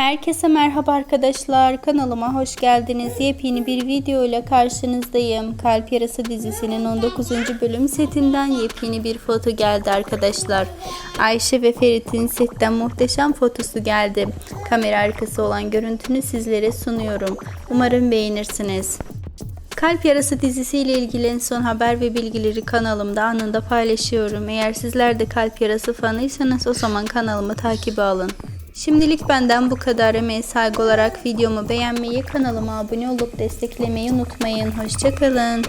Herkese merhaba arkadaşlar. Kanalıma hoş geldiniz. Yepyeni bir video ile karşınızdayım. Kalp Yarası dizisinin 19. bölüm setinden yepyeni bir foto geldi arkadaşlar. Ayşe ve Ferit'in setten muhteşem fotosu geldi. Kamera arkası olan görüntünü sizlere sunuyorum. Umarım beğenirsiniz. Kalp Yarası dizisiyle ilgili en son haber ve bilgileri kanalımda anında paylaşıyorum. Eğer sizler de Kalp Yarası fanıysanız o zaman kanalımı takibe alın. Şimdilik benden bu kadar emeğe saygı olarak videomu beğenmeyi, kanalıma abone olup desteklemeyi unutmayın. Hoşçakalın.